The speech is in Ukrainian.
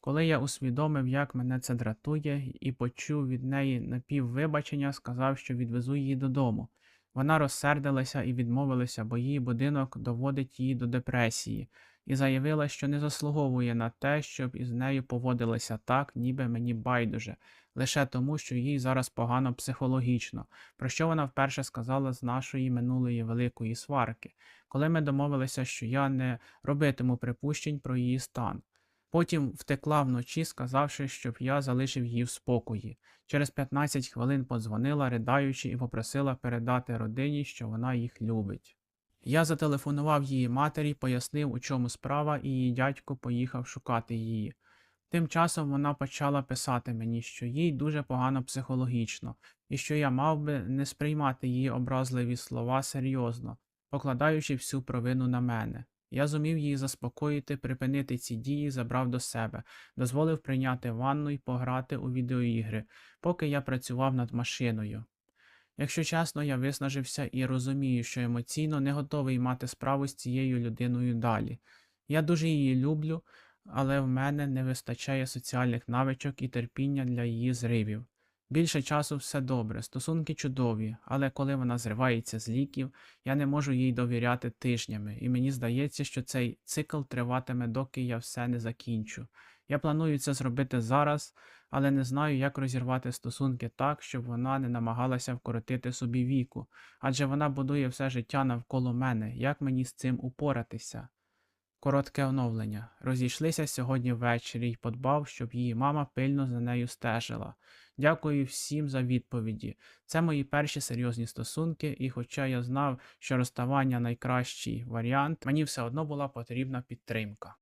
Коли я усвідомив, як мене це дратує, і почув від неї напіввибачення, сказав, що відвезу її додому. Вона розсердилася і відмовилася, бо її будинок доводить її до депресії, і заявила, що не заслуговує на те, щоб із нею поводилися так, ніби мені байдуже, лише тому, що їй зараз погано психологічно, про що вона вперше сказала з нашої минулої великої сварки, коли ми домовилися, що я не робитиму припущень про її стан. Потім втекла вночі, сказавши, щоб я залишив її в спокої. Через 15 хвилин подзвонила, riдаючи, і попросила передати родині, що вона їх любить. Я зателефонував її матері, пояснив, у чому справа, і її дядько поїхав шукати її. Тим часом вона почала писати мені, що їй дуже погано психологічно, і що я мав би не сприймати її образливі слова серйозно, покладаючи всю провину на мене. Я зумів її заспокоїти, припинити ці дії, забрав до себе, дозволив прийняти ванну і пограти у відеоігри, поки я працював над машиною. Якщо чесно, я виснажився і розумію, що емоційно не готовий мати справу з цією людиною далі. Я дуже її люблю, але в мене не вистачає соціальних навичок і терпіння для її зривів. Більше часу все добре, стосунки чудові, але коли вона зривається з ліків, я не можу їй довіряти тижнями, і мені здається, що цей цикл триватиме, доки я все не закінчу. Я планую це зробити зараз, але не знаю, як розірвати стосунки так, щоб вона не намагалася вкоротити собі віку, адже вона будує все життя навколо мене. Як мені з цим упоратися? Коротке оновлення. Розійшлися сьогодні ввечері і подбав, щоб її мама пильно за нею стежила. Дякую всім за відповіді. Це мої перші серйозні стосунки, і хоча я знав, що розставання найкращий варіант, мені все одно була потрібна підтримка.